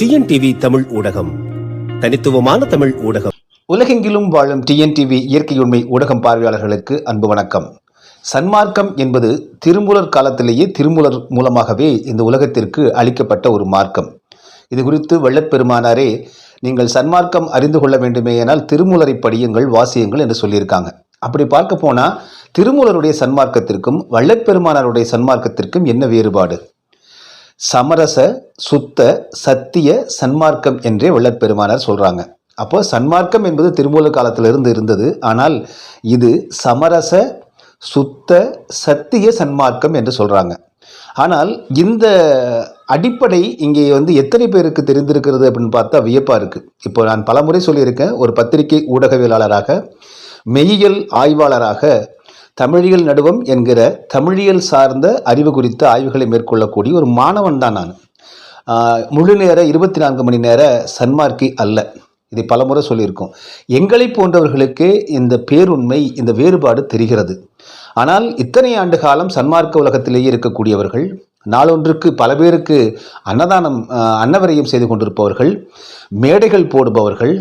TNTV Tamil ஊடகம். தனித்துவமான தமிழ் ஊடகம். உலகெங்கிலும் வாழும் டிஎன்டிவி இயற்கையுண்மை ஊடகம் பார்வையாளர்களுக்கு அன்பு வணக்கம். சன்மார்க்கம் என்பது திருமூலர் காலத்திலேயே திருமூலர் மூலமாகவே இந்த உலகத்திற்கு அளிக்கப்பட்ட ஒரு மார்க்கம். இது குறித்து வெள்ளப்பெருமானாரே நீங்கள் சன்மார்க்கம் அறிந்து கொள்ள வேண்டுமேயானால் திருமூலரை படியுங்கள் வாசியுங்கள் என்று சொல்லியிருக்காங்க. அப்படி பார்க்க போனால் திருமூலருடைய சன்மார்க்கத்திற்கும் வள்ளற்பெருமானாருடைய சன்மார்க்கத்திற்கும் என்ன வேறுபாடு? சமரச சுத்த சத்திய சன்மார்க்கம் என்றே வள்ளற்பெருமானார் சொல்கிறாங்க அப்போ சன்மார்க்கம் என்பது திருமூல காலத்திலிருந்து இருந்தது. ஆனால் இது சமரச சுத்த சத்திய சன்மார்க்கம் என்று சொல்கிறாங்க ஆனால் இந்த அடிப்படை இங்கே வந்து எத்தனை பேருக்கு தெரிந்திருக்கிறது அப்படின்னு பார்த்தா வியப்பாக இருக்குது இப்போ நான் பலமுறை சொல்லியிருக்கேன். ஒரு பத்திரிகை ஊடகவியலாளராக மெய்யியல் ஆய்வாளராக தமிழியல் நடுவம் என்கிற தமிழியல் சார்ந்த அறிவு குறித்த ஆய்வுகளை மேற்கொள்ளக்கூடிய ஒரு மாணவன் தான் நான். முழு நேர இருபத்தி நான்கு மணி நேர சன்மார்க்கி அல்ல. இதை பலமுறை சொல்லியிருக்கோம். எங்களை போன்றவர்களுக்கு இந்த பேருண்மை இந்த வேறுபாடு தெரிகிறது. ஆனால் இத்தனை ஆண்டு காலம் சன்மார்க்க உலகத்திலேயே இருக்கக்கூடியவர்கள் நாளொன்றுக்கு பல பேருக்கு அன்னதானம் அன்னவரையும் செய்து கொண்டிருப்பவர்கள் மேடைகள் போடுபவர்கள்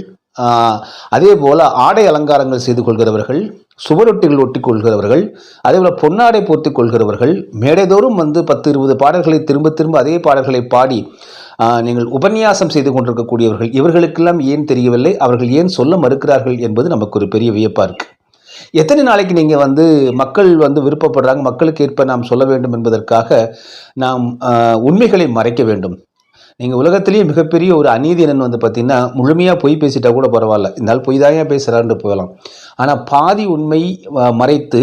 அதே போல் ஆடை அலங்காரங்கள் செய்து கொள்கிறவர்கள் சுவரொட்டிகள் ஒட்டி கொள்கிறவர்கள் அதே போல் பொன்னாடை போர்த்தி கொள்கிறவர்கள் மேடைதோறும் வந்து பத்து இருபது பாடல்களை திரும்ப திரும்ப அதே பாடல்களை பாடி நீங்கள் உபன்யாசம் செய்து கொண்டிருக்கக்கூடியவர்கள் இவர்களுக்கெல்லாம் ஏன் தெரியவில்லை? அவர்கள் ஏன் சொல்ல மறுக்கிறார்கள் என்பது நமக்கு ஒரு பெரிய வியப்பாக இருக்குது எத்தனை நாளைக்கு நீங்கள் வந்து மக்கள் வந்து விருப்பப்படுறாங்க மக்களுக்கு ஏற்ப நாம் சொல்ல வேண்டும் என்பதற்காக நாம் உண்மைகளை மறைக்க வேண்டும். நீங்கள் உலகத்திலேயே மிகப்பெரிய ஒரு அநீதி என்னன்னு வந்து பார்த்தீங்கன்னா முழுமையாக பொய் பேசிட்டா கூட பரவாயில்ல. இருந்தாலும் பொய் தான் ஏன் பேசுகிறான்னு போகலாம். ஆனால் பாதி உண்மை மறைத்து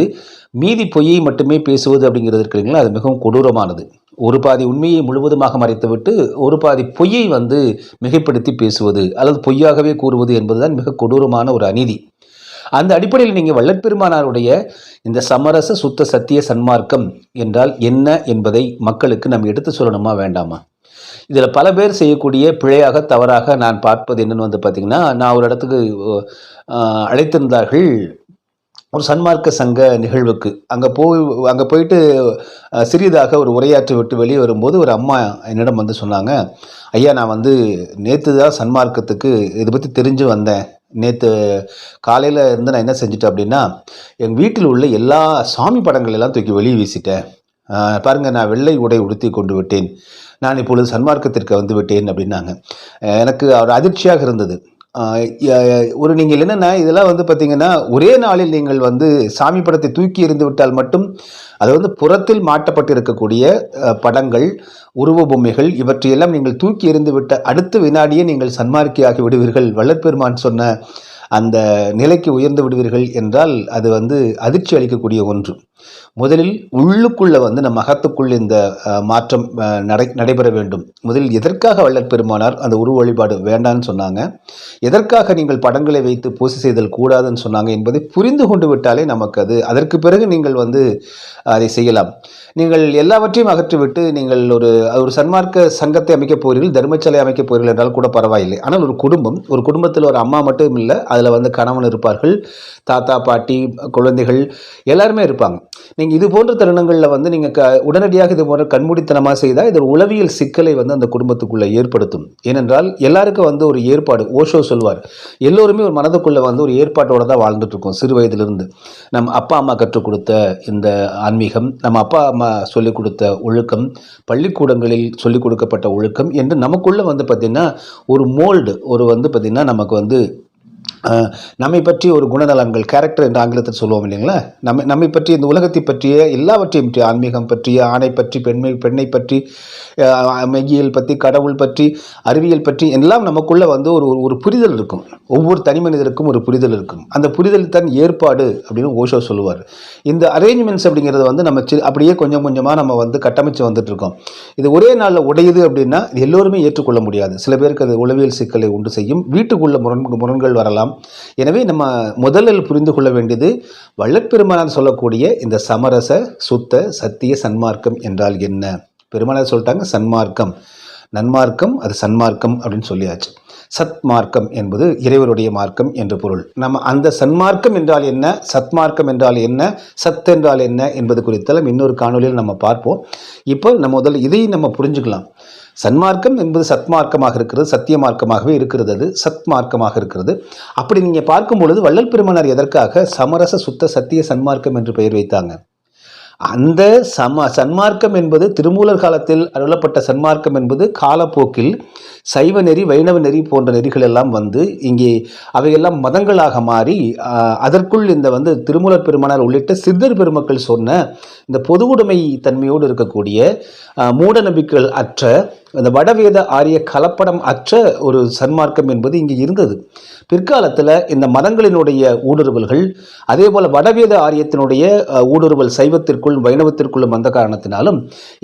மீதி பொய்யை மட்டுமே பேசுவது அப்படிங்கிறது இருக்கு அது மிகவும் கொடூரமானது. ஒரு பாதி உண்மையை முழுவதுமாக மறைத்துவிட்டு ஒரு பாதி பொய்யை வந்து மிகைப்படுத்தி பேசுவது அல்லது பொய்யாகவே கூறுவது என்பதுதான் மிக கொடூரமான ஒரு அநீதி. அந்த அடிப்படையில் நீங்கள் வள்ளற்பெருமானாருடைய இந்த சமரச சுத்த சத்திய சன்மார்க்கம் என்றால் என்ன என்பதை மக்களுக்கு நம்ம எடுத்து சொல்லணுமா வேண்டாமா? இதில் பல பேர் செய்யக்கூடிய பிழையாக தவறாக நான் பார்ப்பது என்னென்னு வந்து பார்த்திங்கன்னா நான் ஒரு இடத்துக்கு அழைத்திருந்தார்கள். ஒரு சன்மார்க்க சங்க நிகழ்வுக்கு. அங்கே போய் அங்கே போயிட்டு சிறியதாக ஒரு உரையாற்றி விட்டு வெளியே வரும்போது ஒரு அம்மா என்னிடம் வந்து சொன்னாங்க ஐயா நான் வந்து நேற்று தான் சன்மார்க்கத்துக்கு இதை பற்றி தெரிஞ்சு வந்தேன். நேற்று காலையில் இருந்து நான் என்ன செஞ்சுட்டேன் அப்படின்னா எங்கள் வீட்டில் உள்ள எல்லா சாமி படங்கள் எல்லாம் தூக்கி வெளியே வீசிட்டேன். பாருங்கள் பாருங்க நான் வெள்ளை உடை உடுத்தி கொண்டு விட்டேன். நான் இப்பொழுது சன்மார்க்கத்திற்கு வந்து விட்டேன் அப்படின்னாங்க. எனக்கு ஒரு அதிர்ச்சியாக இருந்தது. ஒரு நீங்கள் என்னென்னா இதெல்லாம் வந்து பார்த்தீங்கன்னா ஒரே நாளில் நீங்கள் வந்து சாமி படத்தை தூக்கி எறிந்து விட்டால் மட்டும் அது வந்து புறத்தில் மாட்டப்பட்டிருக்கக்கூடிய படங்கள் உருவ பொம்மைகள் இவற்றையெல்லாம் நீங்கள் தூக்கி எறிந்து விட்ட அடுத்த வினாடியே நீங்கள் சன்மார்க்கியாகி விடுவீர்கள். வல்லற்பெருமான் சொன்ன அந்த நிலைக்கு உயர்ந்து விடுவீர்கள் என்றால் அது வந்து அதிர்ச்சி அளிக்கக்கூடிய ஒன்று. முதலில் உள்ளுக்குள்ளே வந்து நம் அகத்துக்குள் இந்த மாற்றம் நடை நடைபெற வேண்டும். முதலில் எதற்காக வள்ளற்பெருமானார் அந்த உருவ வழிபாடு வேண்டான்னு சொன்னாங்க? எதற்காக நீங்கள் படங்களை வைத்து பூசை செய்தல் கூடாதுன்னு சொன்னாங்க என்பதை புரிந்து கொண்டு விட்டாலே நமக்கு அது அதற்கு பிறகு நீங்கள் வந்து அதை செய்யலாம். நீங்கள் எல்லாவற்றையும் அகற்றிவிட்டு நீங்கள் ஒரு ஒரு சன்மார்க்க சங்கத்தை அமைக்கப் போகிறீர்கள் தர்மச்சலை அமைக்கப் போகிறீர்கள் என்றால் கூட பரவாயில்லை. ஆனால் ஒரு குடும்பம் ஒரு குடும்பத்தில் ஒரு அம்மா மட்டும் இல்லை அதில் வந்து கணவன் இருப்பார்கள் தாத்தா பாட்டி குழந்தைகள் எல்லாருமே இருப்பாங்க. நீங்கள் இது போன்ற தருணங்களில் வந்து நீங்கள் க உடனடியாக இது போன்ற கண்மூடித்தனமாக செய்தால் இது உளவியல் சிக்கலை வந்து அந்த குடும்பத்துக்குள்ளே ஏற்படுத்தும். ஏனென்றால் எல்லாருக்கும் வந்து ஒரு ஏற்பாடு ஓஷோ சொல்வார் எல்லோருமே ஒரு மனதுக்குள்ளே வந்து ஒரு ஏற்பாட்டோடு தான் வாழ்ந்துட்டுருக்கோம் சிறு வயதிலிருந்து. நம்ம அப்பா அம்மா கற்றுக் கொடுத்த இந்த ஆன்மீகம் நம்ம அப்பா அம்மா சொல்லிக் கொடுத்த ஒழுக்கம் பள்ளிக்கூடங்களில் சொல்லிக் கொடுக்கப்பட்ட ஒழுக்கம் என்று நமக்குள்ளே வந்து பார்த்திங்கன்னா ஒரு மோல்டு ஒரு வந்து பார்த்திங்கன்னா நமக்கு வந்து நம்மை பற்றி ஒரு குணநலன்கள் கேரக்டர் என்று ஆங்கிலத்தில் சொல்லுவோம் இல்லைங்களா? நம்ம நம்மை பற்றி இந்த உலகத்தை பற்றிய எல்லாவற்றையும் பற்றி ஆன்மீகம் பற்றிய ஆணை பற்றி பெண்மை பெண்ணை பற்றி மெய்யியல் பற்றி கடவுள் பற்றி அறிவியல் பற்றி எல்லாம் நமக்குள்ளே வந்து ஒரு ஒரு- ஒரு புரிதல் இருக்கும். ஒவ்வொரு தனி மனிதருக்கும் ஒரு புரிதல் இருக்கும். அந்த புரிதல் தான் ஏற்பாடு அப்படின்னு ஓஷோ சொல்லுவார். இந்த அரேஞ்ச்மெண்ட்ஸ் அப்படிங்கிறது வந்து நம்ம சி- அப்படியே கொஞ்சம் கொஞ்சமாக நம்ம வந்து கட்டமைச்சு வந்துட்டுருக்கோம் இது ஒரே நாளில் உடையுது அப்படின்னா இது எல்லோருமே ஏற்றுக்கொள்ள முடியாது. சில பேருக்கு அது உளவியல் சிக்கலை உண்டு செய்யும். வீட்டுக்குள்ள முரண் முரண்கள் வரலாம். எனவே நம்ம முதலில் புரிந்து கொள்ள வேண்டியது வள்ளற்பெருமானார் சொல்லக்கூடிய இந்த சமரச சுத்த சத்திய சன்மார்க்கம் என்றால் என்ன? பெருமானார் சொல்லிட்டாங்க சன்மார்க்கம். நன்மார்க்கம் அது சன்மார்க்கம் அப்படின்னு சொல்லியாச்சு. சத்மார்க்கம் என்பது இறைவருடைய மார்க்கம் என்று பொருள். நம்ம அந்த சன்மார்க்கம் என்றால் என்ன? சத்மார்க்கம் என்றால் என்ன? சத் என்றால் என்ன என்பது குறித்தெல்லாம் இன்னொரு காணொலியில் நம்ம பார்ப்போம். இப்போ நம்ம முதல்ல இதையும் நம்ம புரிஞ்சுக்கலாம். சன்மார்க்கம் என்பது சத்மார்க்கமாக இருக்கிறது சத்திய மார்க்கமாகவே இருக்கிறது அது சத்மார்க்கமாக இருக்கிறது. அப்படி நீங்கள் பார்க்கும் பொழுது வள்ளல் பெருமானார் எதற்காக சமரச சுத்த சத்திய சன்மார்க்கம் என்று பெயர் வைத்தாங்க? அந்த சம சன்மார்க்கம் என்பது திருமூலர் காலத்தில் அருளப்பட்ட சன்மார்க்கம் என்பது காலப்போக்கில் சைவ நெறி வைணவ நெறி போன்ற நெறிகள் எல்லாம் வந்து இங்கே அவையெல்லாம் மதங்களாக மாறி அதற்குள் இந்த வந்து திருமூலர் பெருமானார் உள்ளிட்ட சித்தர் பெருமக்கள் சொன்ன இந்த பொதுவுடைமை தன்மையோடு இருக்கக்கூடிய மூட நம்பிக்கைகள் அற்ற இந்த வடவேத ஆரிய கலப்படம் அற்ற ஒரு சன்மார்க்கம் என்பது இங்கே இருந்தது. பிற்காலத்தில் இந்த மதங்களினுடைய ஊடுருவல்கள் அதே போல் வடவேத ஆரியத்தினுடைய ஊடுருவல் சைவத்திற்குள் வைணவத்திற்குள்ளும் வந்த காரணத்தினாலும்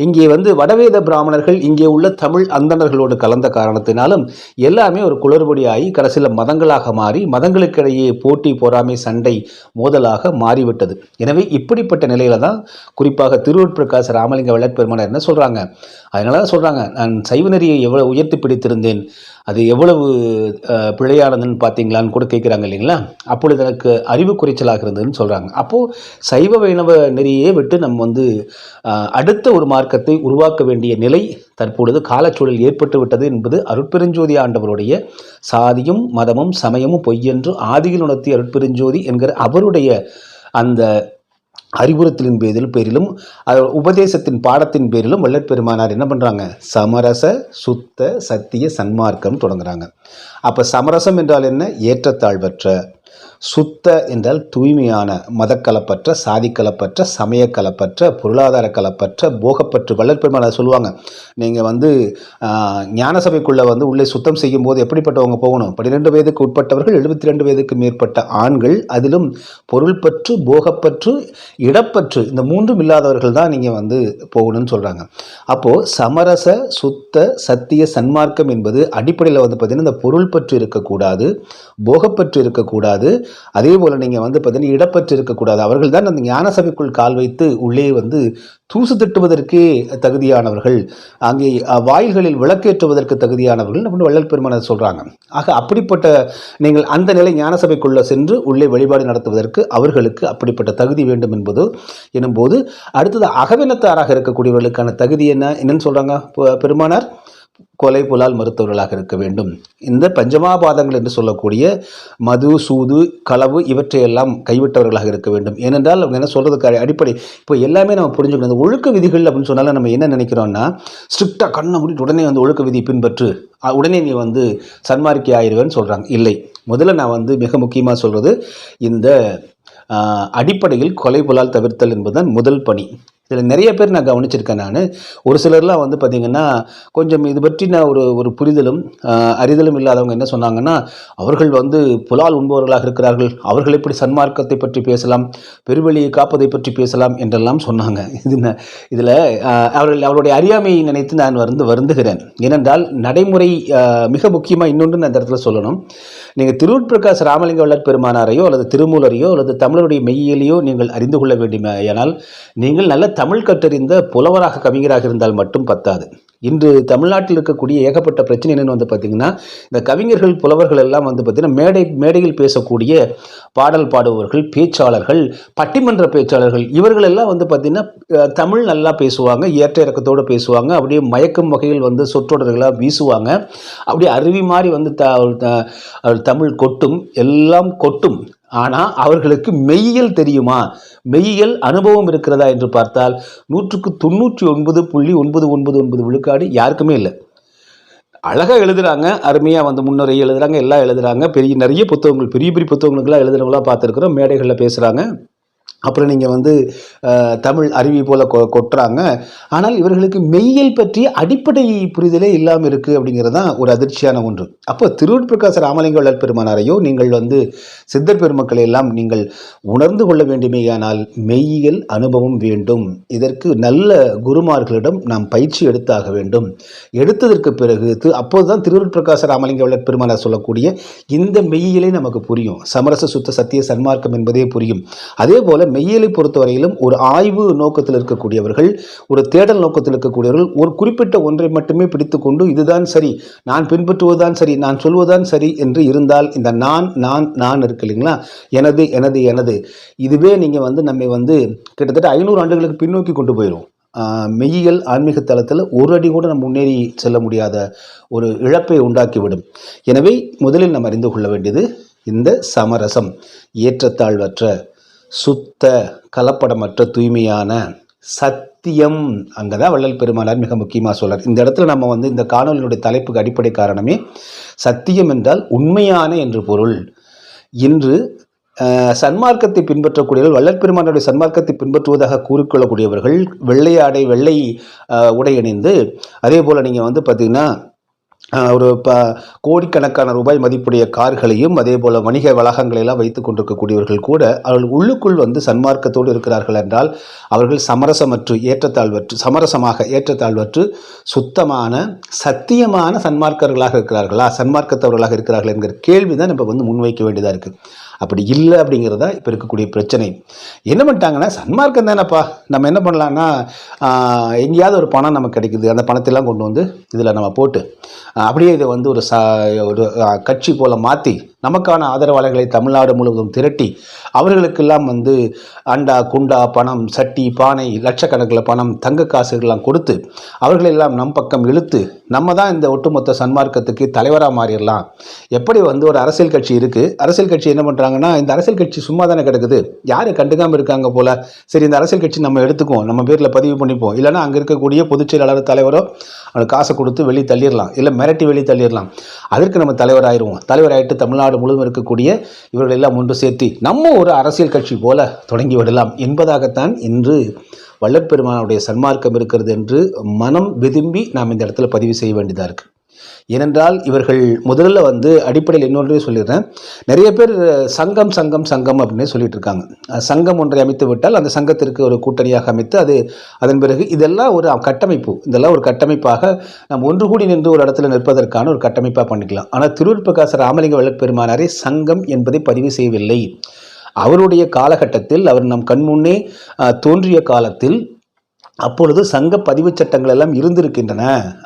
இங்கே வந்து வடவேத பிராமணர்கள் இங்கே உள்ள தமிழ் அந்தணர்களோடு கலந்த காரணத்தினாலும் எல்லாமே ஒரு குளறுபடியாகி கடைசியில் மதங்களாக மாறி மதங்களுக்கிடையே போட்டி பொறாமை சண்டை மோதலாக மாறிவிட்டது. எனவே இப்படிப்பட்ட நிலையில தான் குறிப்பாக திருவட்பிரகாச ராமலிங்க வள்ளற்பெருமானார் என்ன சொல்றாங்க? அதனால தான் சொல்கிறாங்க நான் சைவ நெறியை எவ்வளோ உயர்த்தி பிடித்திருந்தேன் அது எவ்வளவு பிழையானதுன்னு பார்த்தீங்களான்னு கூட கேட்குறாங்க இல்லைங்களா? அப்பொழுது எனக்கு அறிவு குறைச்சலாக இருந்ததுன்னு சொல்கிறாங்க அப்போது சைவ வைணவ நெறியே விட்டு நம்ம வந்து அடுத்த ஒரு மார்க்கத்தை உருவாக்க வேண்டிய நிலை தற்பொழுது காலச்சூழல் ஏற்பட்டு விட்டது என்பது அருட்பெருஞ்சோதி ஆண்டவருடைய சாதியும் மதமும் சமயமும் பொய்யென்று ஆதியில் உணர்த்திய அருட்பெருஞ்சோதி என்கிற அவருடைய அந்த அறிவுறுத்தலின் பேரில் பேரிலும் உபதேசத்தின் பாடத்தின் பேரிலும் வல்லற்பெருமானார் என்ன பண்ணுறாங்க சமரச சுத்த சத்திய சன்மார்க்கம் தொடங்குறாங்க. அப்போ சமரசம் என்றால் என்ன? ஏற்றத்தாழ்வற்ற. சுத்த என்றால் தூய்மையான மதக்கலப்பற்ற சாதிக்கலப்பற்ற சமயக்கலப்பற்ற பொருளாதார கலப்பற்ற போகப்பற்று வள்ளற் பெருமானார் சொல்லுவாங்க. நீங்கள் வந்து ஞான சபைக்குள்ளே வந்து உள்ளே சுத்தம் செய்யும் போது எப்படிப்பட்டவங்க போகணும்? பன்னிரெண்டு வயதுக்கு உட்பட்டவர்கள் எழுபத்தி ரெண்டு வயதுக்கு மேற்பட்ட ஆண்கள் அதிலும் பொருள்பற்று போகப்பற்று இடப்பற்று இந்த மூன்றும் இல்லாதவர்கள் தான் நீங்கள் வந்து போகணும்னு சொல்கிறாங்க அப்போது சமரச சுத்த சத்திய சன்மார்க்கம் என்பது அடிப்படையில் வந்து பார்த்திங்கன்னா இந்த பொருள் பற்று இருக்கக்கூடாது போகப்பற்று இருக்கக்கூடாது அதே போல் நீங்கள் வந்து பார்த்தீங்கன்னா இடப்பற்று இருக்கக்கூடாது அவர்கள் தான் அந்த ஞான சபைக்குள் கால் வைத்து உள்ளே வந்து தூசு திட்டுவதற்கே தகுதியானவர்கள். அங்கே வாயில்களில் விளக்கேற்றுவதற்கு தகுதியானவர்கள் அப்படின்னு வள்ளல் பெருமானர் சொல்கிறாங்க ஆக அப்படிப்பட்ட நீங்கள் அந்த நிலை ஞான சபைக்குள்ளே சென்று உள்ளே வழிபாடு நடத்துவதற்கு அவர்களுக்கு அப்படிப்பட்ட தகுதி வேண்டும் என்பது எனும்போது அடுத்தது அகவினத்தாராக இருக்கக்கூடியவர்களுக்கான தகுதி என்ன? என்னன்னு சொல்கிறாங்க பெருமானார்? கொலை புலால் மருத்துவர்களாக இருக்க வேண்டும். இந்த பஞ்சமாபாதங்கள் என்று சொல்லக்கூடிய மது சூது களவு இவற்றையெல்லாம் கைவிட்டவர்களாக இருக்க வேண்டும். ஏனென்றால் அவங்க என்ன சொல்கிறதுக்கு அடிப்படை இப்போ எல்லாமே நம்ம புரிஞ்சுக்கணும். இந்த ஒழுக்க விதிகள் அப்படின்னு சொன்னாலும் நம்ம என்ன நினைக்கிறோம்னா ஸ்ட்ரிக்டாக கண்ணை மூடிட்டு உடனே வந்து ஒழுக்க விதி பின்பற்று. உடனே நீ வந்து சன்மார்க்கி ஆயிடுவேன்னு சொல்கிறாங்க இல்லை. முதல்ல நான் வந்து மிக முக்கியமாக சொல்கிறது இந்த அடிப்படையில் கொலை புலால் தவிர்த்தல் என்பதுதான் முதல் பணி. இதில் நிறைய பேர் நான் கவனிச்சிருக்கேன் நான். ஒரு சிலர்லாம் வந்து பார்த்திங்கன்னா கொஞ்சம் இது பற்றின ஒரு ஒரு புரிதலும் அறிதலும் இல்லாதவங்க என்ன சொன்னாங்கன்னா அவர்கள் வந்து புலால் உண்பவர்களாக இருக்கிறார்கள். அவர்கள் எப்படி சன்மார்க்கத்தை பற்றி பேசலாம் பெருவெளியை காப்பதை பற்றி பேசலாம் என்றெல்லாம் சொன்னாங்க. இது இதில் அவர்கள் அவருடைய அறியாமையை நினைத்து நான் வந்து வருந்துகிறேன். ஏனென்றால் நடைமுறை மிக முக்கியமாக இன்னொன்று நான் இந்த இடத்துல சொல்லணும். நீங்கள் திருவுட்பிரகாஷ் ராமலிங்க வள்ளற் பெருமானாரையோ அல்லது திருமூலரையோ அல்லது தமிழருடைய மெய்யியலையோ நீங்கள் அறிந்து கொள்ள வேண்டுமேயானால் நீங்கள் நல்ல தமிழ் கற்றறிந்த புலவராக கவிஞராக இருந்தால் மட்டும் பத்தாது. இன்று தமிழ்நாட்டில் இருக்கக்கூடிய ஏகப்பட்ட பிரச்சனை என்னென்னு வந்து பார்த்திங்கன்னா இந்த கவிஞர்கள் புலவர்கள் எல்லாம் வந்து பார்த்தீங்கன்னா மேடை மேடையில் பேசக்கூடிய பாடல் பாடுபவர்கள் பேச்சாளர்கள் பட்டிமன்ற பேச்சாளர்கள் இவர்கள் எல்லாம் வந்து பார்த்திங்கன்னா தமிழ் நல்லா பேசுவாங்க ஏற்ற இறக்கத்தோடு பேசுவாங்க அப்படியே மயக்கும் வகையில் வந்து சொற்றொடர்களாக வீசுவாங்க. அப்படியே அருவி மாதிரி வந்து த த- தமிழ் கொட்டும் எல்லாம் கொட்டும். ஆனால் அவர்களுக்கு மெய்யியல் தெரியுமா? மெய்யியல் அனுபவம் இருக்கிறதா என்று பார்த்தால் நூற்றுக்கு தொண்ணூற்றி ஒன்பது புள்ளி ஒன்பது ஒன்பது ஒன்பது விழுக்காடு யாருக்குமே இல்லை. அழகாக எழுதுகிறாங்க அருமையாக வந்து முன்னுரை எழுதுறாங்க எல்லாம் எழுதுகிறாங்க பெரிய நிறைய புத்தகங்கள் பெரிய பெரிய புத்தகங்களுக்கெல்லாம் எழுதுகிறவங்களாம் பார்த்துருக்குறோம் மேடைகளில் பேசுகிறாங்க அப்புறம் நீங்கள் வந்து தமிழ் அருவி போல் கொ கொட்டுறாங்க. ஆனால் இவர்களுக்கு மெய்யியல் பற்றிய அடிப்படை புரிதலே இல்லாமல் இருக்குது அப்படிங்கிறது தான் ஒரு அதிர்ச்சியான ஒன்று. அப்போ திருவட்பிரகாச ராமலிங்க வள்ளல் பெருமானாரையோ நீங்கள் வந்து சித்தர் பெருமக்களை எல்லாம் நீங்கள் உணர்ந்து கொள்ள வேண்டுமேயானால் மெய்யியல் அனுபவம் வேண்டும். இதற்கு நல்ல குருமார்களிடம் நாம் பயிற்சி எடுத்தாக வேண்டும். எடுத்ததற்கு பிறகு இது அப்போது தான் திருவருட்பிரகாச ராமலிங்க வள்ளல் பெருமானார் சொல்லக்கூடிய இந்த மெய்யியலே நமக்கு புரியும். சமரச சுத்த சத்திய சன்மார்க்கம் என்பதே புரியும். அதே போல் மெய்யியலை பொறுத்தவரையிலும் ஒரு ஆய்வு நோக்கத்தில் இருக்கக்கூடியவர்கள் ஒரு தேடல் நோக்கத்தில் இருக்கக்கூடியவர்கள் ஒரு குறிப்பிட்ட ஒன்றை மட்டுமே பிடித்துக்கொண்டு இதுதான் சரி நான் பின்பற்றுவதுதான் சரி நான் சொல்வதுதான் சரி என்று இருந்தால் இந்த நான் நான் நான் இருக்கு இல்லைங்களா? எனது எனது எனது. இதுவே நீங்கள் வந்து நம்மை வந்து கிட்டத்தட்ட ஐநூறு ஆண்டுகளுக்கு பின்னோக்கி கொண்டு போயிடும் மெய்யியல் ஆன்மீக தளத்தில் ஒரு அடி கூட நம்ம முன்னேறி செல்ல முடியாத ஒரு இழப்பை உண்டாக்கிவிடும். எனவே முதலில் நாம் அறிந்து கொள்ள வேண்டியது இந்த சமரசம் ஏற்றத்தாழ்வற்ற சுத்த கலப்படமற்ற தூய்மையான சத்தியம் அங்கே தான் வள்ளல் பெருமானார் மிக முக்கியமாக சொல்கிறார் இந்த இடத்துல நம்ம வந்து இந்த காணொலியினுடைய தலைப்புக்கு அடிப்படை காரணமே சத்தியம் என்றால் உண்மையான என்று பொருள். இன்று சன்மார்க்கத்தை பின்பற்றக்கூடியவர்கள் வள்ளல் பெருமானுடைய சன்மார்க்கத்தை பின்பற்றுவதாக கூறிக்கொள்ளக்கூடியவர்கள் வெள்ளை ஆடை வெள்ளை உடை அணிந்து அதே போல் நீங்கள் வந்து பார்த்தீங்கன்னா ஒரு ப கோடிக்கணக்கான ரூபாய் மதிப்புடைய கார்களையும் அதே போல் வணிக வளாகங்களை எல்லாம் வைத்து கொண்டிருக்கக்கூடியவர்கள் கூட அவர்கள் உள்ளுக்குள் வந்து சன்மார்க்கத்தோடு இருக்கிறார்கள் என்றால் அவர்கள் சமரசமற்று ஏற்றத்தாழ்வற்று சமரசமாக ஏற்றத்தாழ்வற்று சுத்தமான சத்தியமான சன்மார்க்கர்களாக இருக்கிறார்களா சன்மார்க்கத்தவர்களாக இருக்கிறார்கள் என்கிற கேள்வி தான் நம்ம வந்து முன்வைக்க வேண்டியதாக இருக்குது அப்படி இல்லை அப்படிங்கிறத இப்போ இருக்கக்கூடிய பிரச்சனை. என்ன பண்ணிட்டாங்கன்னா சன்மார்க்கம் தானேப்பா. நம்ம என்ன பண்ணலான்னா எங்கேயாவது ஒரு பணம் நமக்கு கிடைக்குது. அந்த பணத்தெல்லாம் கொண்டு வந்து இதில் நம்ம போட்டு அப்படியே இதை வந்து ஒரு ச ஒரு கட்சி போல் மாற்றி நமக்கான ஆதரவாளர்களை தமிழ்நாடு முழுவதும் திரட்டி அவர்களுக்கெல்லாம் வந்து அண்டா குண்டா பணம் சட்டி பானை லட்சக்கணக்கில் பணம் தங்க காசுகள்லாம் கொடுத்து அவர்களெல்லாம் நம் பக்கம் இழுத்து நம்ம தான் இந்த ஒட்டுமொத்த சன்மார்க்கத்துக்கு தலைவராக மாறிடலாம். எப்படி வந்து ஒரு அரசியல் கட்சி இருக்குது அரசியல் கட்சி என்ன பண்ணுறாங்கன்னா இந்த அரசியல் கட்சி சும்மா தானே கிடக்குது. யார் கண்டுக்காமல் இருக்காங்க போல? சரி இந்த அரசியல் கட்சி நம்ம எடுத்துக்குவோம். நம்ம பேரில் பதிவு பண்ணிப்போம். இல்லைன்னா அங்கே இருக்கக்கூடிய பொதுச் செயலாளர் தலைவரோ அவனுக்கு காசை கொடுத்து வெளியே தள்ளிடலாம். இல்லை மிரட்டி வெளியே தள்ளிடலாம். அதற்கு நம்ம தலைவராயிருவோம். தலைவராயிட்டு தமிழ்நாடு முழுவதும் இருக்கக்கூடிய இவர்கள் எல்லாம் ஒன்று சேர்த்து நம்ம ஒரு அரசியல் கட்சி போல தொடங்கி விடலாம் என்பதாகத்தான் இன்று வல்லற்பெருமானுடைய சன்மார்க்கம் இருக்கிறது என்று மனம் விரும்பி நாம் இந்த இடத்துல பதிவு செய்ய வேண்டியதாக இருக்குது ஏனென்றால் இவர்கள் முதல்ல வந்து அடிப்படையில் இன்னொன்றே சொல்லிடுறேன். நிறைய பேர் சங்கம் சங்கம் சங்கம் அப்படின்னு சொல்லிட்டு இருக்காங்க சங்கம் ஒன்றை அமைத்து விட்டால் அந்த சங்கத்திற்கு ஒரு கூட்டணியாக அமைத்து அது அதன் பிறகு இதெல்லாம் ஒரு கட்டமைப்பு. இதெல்லாம் ஒரு கட்டமைப்பாக நாம் ஒன்று கூடி நின்று ஒரு இடத்துல நிற்பதற்கான ஒரு கட்டமைப்பாக பண்ணிக்கலாம். ஆனால் திருவிற்பிரகாச ராமலிங்க வழக்கு சங்கம் என்பதை பதிவு செய்யவில்லை. அவருடைய காலகட்டத்தில் அவர் நம் கண்முன்னே தோன்றிய காலத்தில் அப்பொழுது சங்க பதிவுச் சட்டங்கள் எல்லாம் இருந்திருக்கின்றன.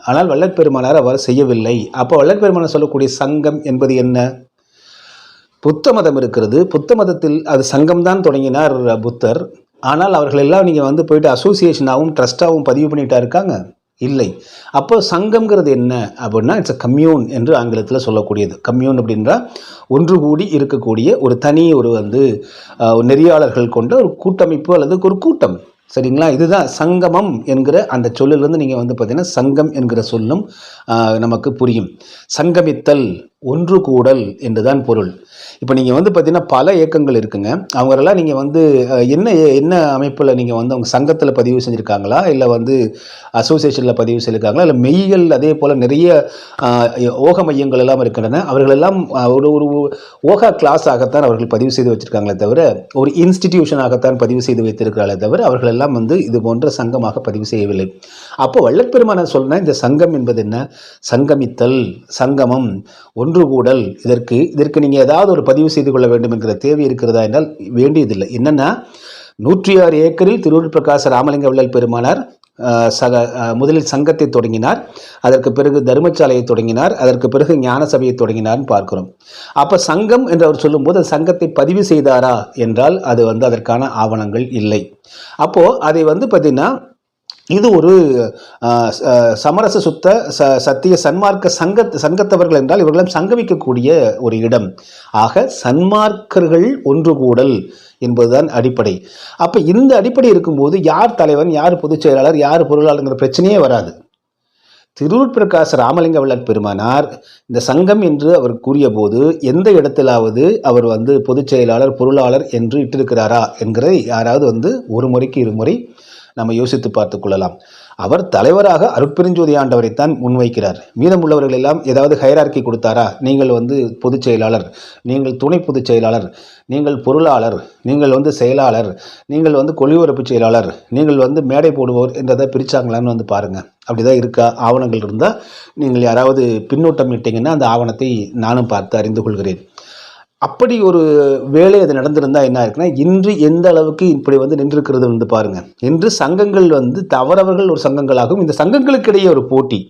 ஆனால் வள்ளற்பெருமானார் அவர் செய்யவில்லை. அப்போ வள்ளற்பெருமானார் சொல்லக்கூடிய சங்கம் என்பது என்ன? புத்த மதம் இருக்கிறது. புத்த மதத்தில் அது சங்கம்தான் தொடங்கினார் புத்தர். ஆனால் அவர்கள் எல்லாம் நீங்கள் வந்து போயிட்டு அசோசியேஷனாகவும் ட்ரஸ்டாகவும் பதிவு பண்ணிட்டா இருக்காங்க? இல்லை. அப்போ சங்கம்ங்கிறது என்ன? அப்படின்னா இட்ஸ் அ கம்யூன் என்று ஆங்கிலத்தில் சொல்லக்கூடியது. கம்யூன் அப்படின்றா ஒன்று கூடி இருக்கக்கூடிய ஒரு தனி ஒரு வந்து நெறியாளர்கள் கொண்ட ஒரு கூட்டமைப்பு அல்லது ஒரு கூட்டம். சரிங்களா? இதுதான் சங்கமம் என்கிற அந்த சொல்லிலிருந்து நீங்கள் வந்து பார்த்தீங்கன்னா சங்கம் என்கிற சொல்லும் நமக்கு புரியும். சங்கமித்தல் ஒன்று கூடல் என்றுதான் பொருள். இப்போ நீங்கள் வந்து பார்த்தீங்கன்னா பல இயக்கங்கள் இருக்குங்க. அவங்களெல்லாம் நீங்கள் வந்து என்ன என்ன அமைப்பில் நீங்கள் வந்து அவங்க சங்கத்தில் பதிவு செஞ்சுருக்காங்களா? இல்லை வந்து அசோசியேஷனில் பதிவு செஞ்சுருக்காங்களா? இல்லை மெய்கள் அதே போல் நிறைய ஓக மையங்கள் எல்லாம் இருக்கின்றன. அவர்களெல்லாம் ஒரு ஒரு ஓகா கிளாஸாகத்தான் அவர்கள் பதிவு செய்து வச்சுருக்காங்களே தவிர ஒரு இன்ஸ்டிடியூஷனாகத்தான் பதிவு செய்து வைத்திருக்கிறார்களே தவிர அவர்கள் எல்லாம் வந்து இது போன்ற சங்கமாக பதிவு செய்யவில்லை. அப்போ வள்ளற்பெருமான சொன்ன இந்த சங்கம் என்பது என்ன? சங்கமித்தல் சங்கமம். ஒன்று கூடல் இதற்கு இதற்கு நீங்கள் ஏதாவது ஒரு பதிவு செய்து கொள்ள வேண்டும் என்கிற தேவை இருக்கிறதா என்றால் வேண்டியதில்லை. என்னென்னா நூற்றி ஆறு ஏக்கரில் திருவூர் பிரகாச ராமலிங்க விழல் பெருமானார் சக முதலில் சங்கத்தை தொடங்கினார். அதற்கு பிறகு தர்மசாலையை தொடங்கினார். அதற்கு பிறகு ஞான சபையை தொடங்கினார்னு பார்க்கிறோம். அப்போ சங்கம் என்று அவர் சொல்லும்போது சங்கத்தை பதிவு செய்தாரா என்றால் அது வந்து அதற்கான ஆவணங்கள் இல்லை. அப்போது அதை வந்து பார்த்திங்கன்னா இது ஒரு சமரச சுத்த ச சத்திய சன்மார்க்க சங்க சங்கத்தவர்கள் என்றால் இவர்களும் சங்கமிக்கக்கூடிய ஒரு இடம். ஆக சன்மார்க்கர்கள் ஒன்று கூடல் என்பதுதான் அடிப்படை. அப்போ இந்த அடிப்படை இருக்கும்போது யார் தலைவன் யார் பொதுச் செயலாளர் யார் பொருளாளருங்கிற பிரச்சனையே வராது. திருவுட்பிரகாச ராமலிங்க வள்ளல் பெருமானார் இந்த சங்கம் என்று அவர் கூறியபோது எந்த இடத்திலாவது அவர் வந்து பொதுச் செயலாளர் பொருளாளர் என்று இட்டிருக்கிறாரா என்கிறதை யாராவது வந்து ஒரு முறைக்கு இருமுறை நம்ம யோசித்து பார்த்து கொள்ளலாம். அவர் தலைவராக அருட்பெருஞ்சோதி ஆண்டவரைத்தான் முன்வைக்கிறார். மீதமுள்ளவர்கள் எல்லாம் ஏதாவது ஹைரார்க்கி கொடுத்தாரா? நீங்கள் வந்து பொதுச் செயலாளர் நீங்கள் துணை பொதுச் செயலாளர் நீங்கள் பொருளாளர் நீங்கள் வந்து செயலாளர் நீங்கள் வந்து கொள்ளிபரப்பு செயலாளர் நீங்கள் வந்து மேடை போடுவோர் என்றதை பிரித்தாங்களான்னு வந்து பாருங்கள் அப்படிதான் இருக்கா? ஆவணங்கள் இருந்தால் நீங்கள் யாராவது பின்னூட்டம் இட்டீங்கன்னா அந்த ஆவணத்தை நானும் பார்த்து அறிந்து கொள்கிறேன். அப்படி ஒரு வேலை அது நடந்திருந்தால் என்ன இருக்குன்னா இன்று எந்த அளவுக்கு இப்படி வந்து நின்றிருக்கிறது வந்து பாருங்க. இன்று சங்கங்கள் வந்து தவறவர்கள் ஒரு சங்கங்களாகும். இந்த சங்கங்களுக்கு இடையே ஒரு போட்டி.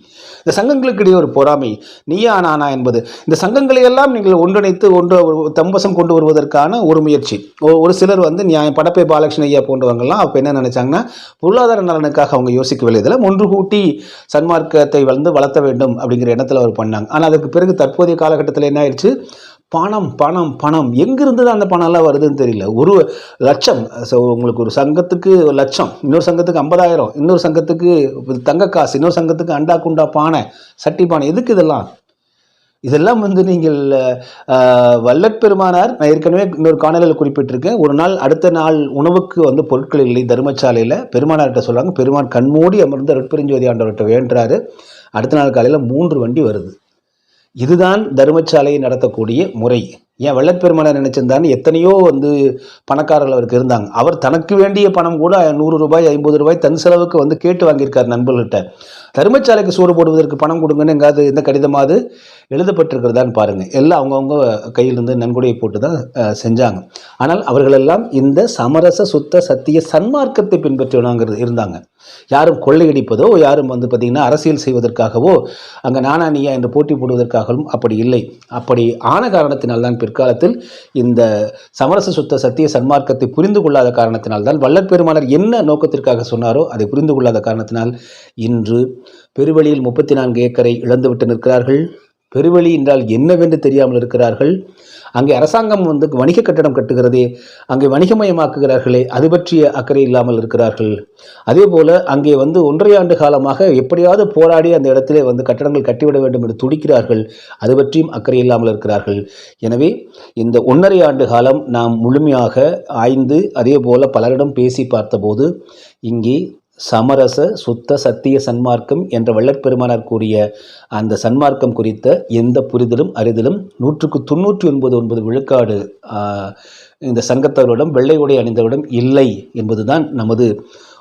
இந்த சங்கங்களுக்கிடையே ஒரு பொறாமை. நீயா நானா என்பது. இந்த சங்கங்களை எல்லாம் நீங்கள் ஒன்றிணைத்து ஒன்று தம்பசம் கொண்டு வருவதற்கான ஒரு முயற்சி. ஒரு சிலர் வந்து நியாயம் படப்பை பாலகிருஷ்ண ஐயா போன்றவங்கலாம் அப்போ என்ன நினைச்சாங்கன்னா பொருளாதார நலனுக்காக அவங்க யோசிக்கவில்லை வேண்டியதில் ஒன்று கூட்டி சன்மார்க்கத்தை வந்து வளர்த்த வேண்டும் அப்படிங்கிற எண்ணத்தில் அவர் பண்ணாங்க. ஆனால் அதுக்கு பிறகு தற்போதைய காலகட்டத்தில் என்ன ஆயிடுச்சு பணம் பணம் பணம். எங்கிருந்து தான் அந்த பணம்லாம் வருதுன்னு தெரியல. ஒரு லட்சம். ஸோ உங்களுக்கு ஒரு சங்கத்துக்கு ஒரு லட்சம் இன்னொரு சங்கத்துக்கு ஐம்பதாயிரம் இன்னொரு சங்கத்துக்கு தங்க காசு இன்னொரு சங்கத்துக்கு அண்டா குண்டா பானை சட்டி பானை. எதுக்கு இதெல்லாம்? இதெல்லாம் வந்து நீங்கள் வல்லற்பெருமானார் நான் ஏற்கனவே இன்னொரு காணொலியில் குறிப்பிட்டிருக்கேன். ஒரு நாள் அடுத்த நாள் உணவுக்கு வந்து பொருட்கள் இல்லை தர்மசாலையில். பெருமானார்கிட்ட சொல்கிறாங்க பெருமான் கண்மூடி அமர்ந்து அருட்பெருஞ்சோதி ஆண்டவர்கிட்ட வேண்டுறாரு. அடுத்த நாள் காலையில் மூன்று வண்டி வருது. இதுதான் தர்மசாலையை நடத்தக்கூடிய முறை. ஏன் வள்ளற்பெருமானார் நினைச்சிருந்தான்னு எத்தனையோ வந்து பணக்காரர்கள் அவருக்கு இருந்தாங்க. அவர் தனக்கு வேண்டிய பணம் கூட நூறு ரூபாய் ஐம்பது ரூபாய் தன் செலவுக்கு வந்து கேட்டு வாங்கியிருக்கார் நண்பர்கள்ட்ட. தருமச்சாலைக்கு சோறு போடுவதற்கு பணம் கொடுங்கன்னு எங்காவது எந்த கடிதமாவது எழுதப்பட்டிருக்கிறதான்னு பாருங்க. எல்லாம் அவங்கவுங்க கையிலிருந்து நன்கொடையை போட்டு தான் செஞ்சாங்க. ஆனால் அவர்களெல்லாம் இந்த சமரச சுத்த சத்திய சன்மார்க்கத்தை பின்பற்றினாங்கிறது இருந்தாங்க. யாரும் கொள்ளையடிப்பதோ யாரும் வந்து பார்த்திங்கன்னா அரசியல் செய்வதற்காகவோ அங்கே நானா நீயா என்று போட்டி போடுவதற்காகவும் அப்படி இல்லை. அப்படி ஆன காரணத்தினால்தான் பிற்காலத்தில் இந்த சமரச சுத்த சத்திய சன்மார்க்கத்தை புரிந்து கொள்ளாத காரணத்தினால்தான் தான் பெருமானார் என்ன நோக்கத்திற்காக சொன்னாரோ அதை புரிந்து கொள்ளாத காரணத்தினால் இன்று பெருவழியில் முப்பத்தி நான்கு ஏக்கரை இழந்துவிட்டு நிற்கிறார்கள். பெருவழி என்றால் என்னவென்று தெரியாமல் இருக்கிறார்கள்? அங்கே அரசாங்கம் வந்து வணிக கட்டடம் கட்டுகிறதே அங்கே வணிகமயமாக்குகிறார்களே அது பற்றிய அக்கறை இல்லாமல் இருக்கிறார்கள். அதே போல அங்கே வந்து ஒன்றரை ஆண்டு காலமாக எப்படியாவது போராடி அந்த இடத்திலே வந்து கட்டடங்கள் கட்டிவிட வேண்டும் என்று துடிக்கிறார்கள். அது பற்றியும் அக்கறை இல்லாமல் இருக்கிறார்கள். எனவே இந்த ஒன்றரை ஆண்டு காலம் நாம் முழுமையாக ஆய்ந்து அதே போல பலரிடம் பேசி பார்த்தபோது இங்கே சமரச சுத்த சத்திய சன்மார்க்கம் என்ற வள்ளற்பெருமானார் கூறிய அந்த சன்மார்க்கம் குறித்த எந்த புரிதலும் அறிதலும் நூற்றுக்கு தொண்ணூற்றி ஒன்பது ஒன்பது விழுக்காடு இந்த சங்கத்தவரிடம் வெள்ளை உடை அணிந்தவரிடம் இல்லை என்பதுதான் நமது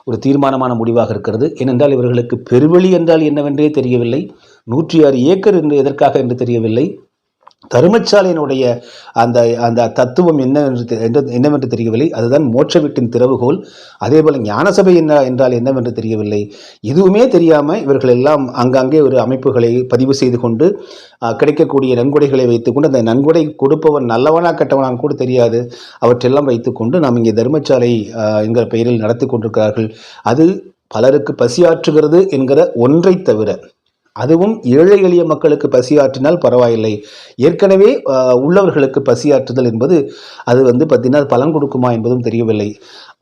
ஒரு தீர்மானமான முடிவாக இருக்கிறது. ஏனென்றால் இவர்களுக்கு பெருவெளி என்றால் என்னவென்றே தெரியவில்லை. நூற்றி ஆறு ஏக்கர் என்று எதற்காக என்று தெரியவில்லை. தருமச்சாலையினுடைய அந்த அந்த தத்துவம் என்னவென்று தெ- என்னவென்று தெரியவில்லை. அதுதான் மோட்ச வீட்டின் திறவுகோல். அதே போல் ஞானசபை என்ன என்றால் என்னவென்று தெரியவில்லை. இதுவுமே தெரியாமல் இவர்கள் எல்லாம் அங்கங்கே ஒரு அமைப்புகளை பதிவு செய்து கொண்டு கிடைக்கக்கூடிய நன்கொடைகளை வைத்துக்கொண்டு அந்த நன்கொடை கொடுப்பவன் நல்லவனா கெட்டவனான்னு கூட தெரியாது. அவற்றெல்லாம் வைத்துக்கொண்டு நாம் இங்கே தர்மசாலை அஹ், என்கிற பெயரில் நடத்தி கொண்டிருக்கிறார்கள். அது பலருக்கு பசியாற்றுகிறது என்கிற ஒன்றை தவிர அதுவும் ஏழை எளிய மக்களுக்கு பசியாற்றினால் பரவாயில்லை. ஏற்கனவே உள்ளவர்களுக்கு பசியாற்றுதல் என்பது அது வந்து பார்த்தீங்கன்னா பலன் கொடுக்குமா என்பதும் தெரியவில்லை.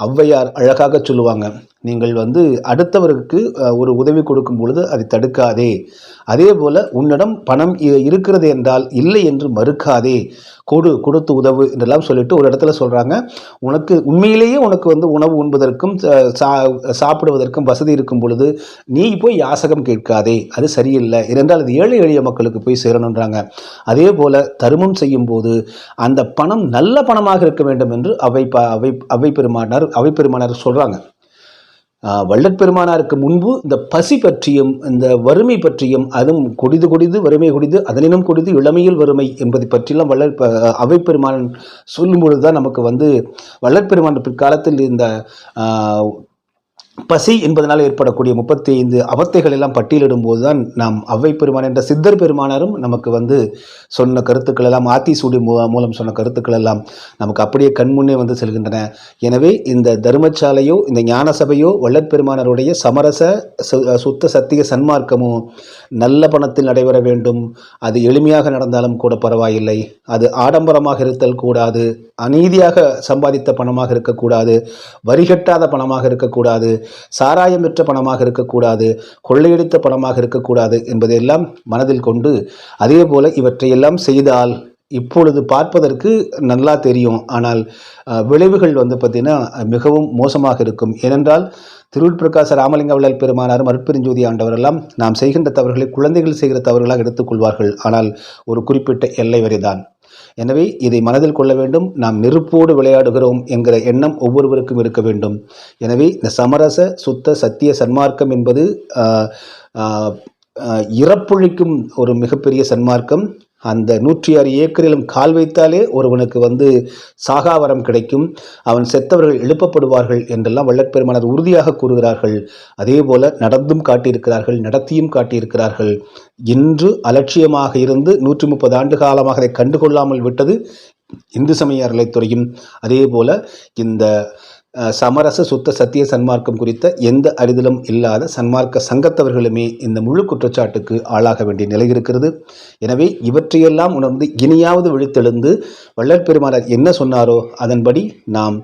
ஔவையார் அழகாக சொல்லுவாங்க நீங்கள் வந்து அடுத்தவருக்கு ஒரு உதவி கொடுக்கும் பொழுது அதை தடுக்காதே. அதே போல உன்னிடம் பணம் இ- இருக்கிறது என்றால் இல்லை என்று மறுக்காதே. கொடு கொடுத்து உதவு என்றெல்லாம் சொல்லிட்டு ஒரு இடத்துல சொல்றாங்க. உனக்கு உண்மையிலேயே உனக்கு வந்து உணவு உண்பதற்கும் சா- சாப்பிடுவதற்கும் வசதி இருக்கும் பொழுது நீ போய் யாசகம் கேட்காதே. அது சரியில்லை. ஏனென்றால் அது ஏழை எளிய மக்களுக்கு போய் சேரணுன்றாங்க அதே போல தருமம் செய்யும் போது அந்த பணம் நல்ல பணமாக இருக்க வேண்டும் என்று அவை ப- அவை அவை பெருமானார் அவை பெருமானார் சொல்றாங்க. வள்ளற்பெருமானாருக்கு முன்பு இந்த பசி பற்றியும் இந்த வறுமை பற்றியும் அதுவும் கொடிது கொடிது வறுமை கொடிது அதனினும் கொடிது இளமையில் வறுமை என்பதை பற்றியெல்லாம் வள்ளற் ப- அவை பெருமான் சொல்லும் பொழுது தான் நமக்கு வந்து வள்ளற்பெருமான் பிற்காலத்தில் இந்த பசி என்பதனால் ஏற்படக்கூடிய முப்பத்தி ஐந்து அவத்தைகள் எல்லாம் பட்டியலிடும்போது தான் நாம் அவ்வை பெருமான் என்ற சித்தர் பெருமானாரும் நமக்கு வந்து சொன்ன கருத்துக்கள் எல்லாம் ஆத்திசூடி மூ- மூலம் சொன்ன கருத்துக்கள் எல்லாம் நமக்கு அப்படியே கண்முன்னே வந்து செல்கின்றன. எனவே இந்த தர்மசாலையோ இந்த ஞான சபையோ வள்ளற்பெருமானருடைய சமரச சு- சுத்த சத்திய சன்மார்க்கமோ நல்ல பணத்தில் நடைபெற வேண்டும். அது எளிமையாக நடந்தாலும் கூட பரவாயில்லை. அது ஆடம்பரமாக இருத்தல் கூடாது. அநீதியாக சம்பாதித்த பணமாக இருக்கக்கூடாது. வரிகட்டாத பணமாக இருக்கக்கூடாது. சாராயம் பெற்ற பணமாக இருக்கக்கூடாது கொள்ளையடித்த பணமாக இருக்கக்கூடாது என்பதையெல்லாம் மனதில் கொண்டு அதே போல இவற்றையெல்லாம் செய்தால் இப்பொழுது பார்ப்பதற்கு நல்லா தெரியும். ஆனால் விளைவுகள் வந்து பார்த்திங்கன்னா மிகவும் மோசமாக இருக்கும். ஏனென்றால் திருவுள் பிரகாச ராமலிங்க வள்ளல் பெருமானாரும் அருட்பெருஞ்சோதி ஆண்டவரெல்லாம் நாம் செய்கின்ற தவறுகளை குழந்தைகள் செய்கிற தவறுகளாக எடுத்துக்கொள்வார்கள். ஆனால் ஒரு குறிப்பிட்ட எல்லை வரைதான். எனவே இதை மனதில் கொள்ள வேண்டும். நாம் நெருப்போடு விளையாடுகிறோம் என்கிற எண்ணம் ஒவ்வொருவருக்கும் இருக்க வேண்டும். எனவே இந்த சமரச சுத்த சத்திய சன்மார்க்கம் என்பது ஆஹ், இறப்பொழிக்கும் ஒரு மிகப்பெரிய சன்மார்க்கம். அந்த நூற்றி ஆறு ஏக்கரிலும் கால் வைத்தாலே ஒருவனுக்கு வந்து சாகாவரம் கிடைக்கும். அவன் செத்தவர்கள் எழுப்பப்படுவார்கள் என்றெல்லாம் வள்ளற்பெருமானர் உறுதியாக கூறுகிறார்கள். அதே போல நடந்தும் காட்டியிருக்கிறார்கள் நடத்தியும் காட்டியிருக்கிறார்கள். இன்று அலட்சியமாக இருந்து நூற்றி முப்பது ஆண்டு காலமாக அதை கண்டுகொள்ளாமல் விட்டது இந்து சமய அறநிலைத்துறையும் அதே போல இந்த சமரச சுத்த சத்திய சன்மார்க்கம் குறித்த எந்த அறிதலும் இல்லாத சன்மார்க்க சங்கத்தவர்களுமே இந்த முழு குற்றச்சாட்டுக்கு ஆளாக வேண்டிய நிலை இருக்கிறது. எனவே இவற்றையெல்லாம் உணர்ந்து இனியாவது விழித்தெழுந்து வள்ளற்பெருமானார் என்ன சொன்னாரோ அதன்படி நாம்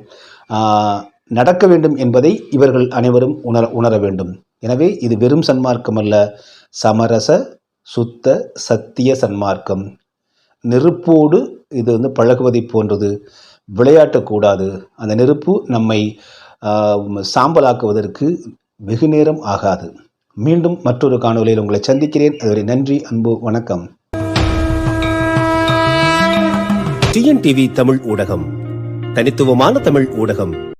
நடக்க வேண்டும் என்பதை இவர்கள் அனைவரும் உணர உணர வேண்டும். எனவே இது வெறும் சன்மார்க்கம் அல்ல சமரச சுத்த சத்திய சன்மார்க்கம். நெருப்போடு இது வந்து பழகுவதை போன்றது. விளையாட்டக்கூடாது. அந்த நெருப்பு நம்மை சாம்பலாக்குவதற்கு வெகு நேரம் ஆகாது. மீண்டும் மற்றொரு காணொலியில் உங்களை சந்திக்கிறேன். அதுவரை நன்றி அன்பு வணக்கம். டிஎன்டிவி தமிழ் ஊடகம். தனித்துவமான தமிழ் ஊடகம்.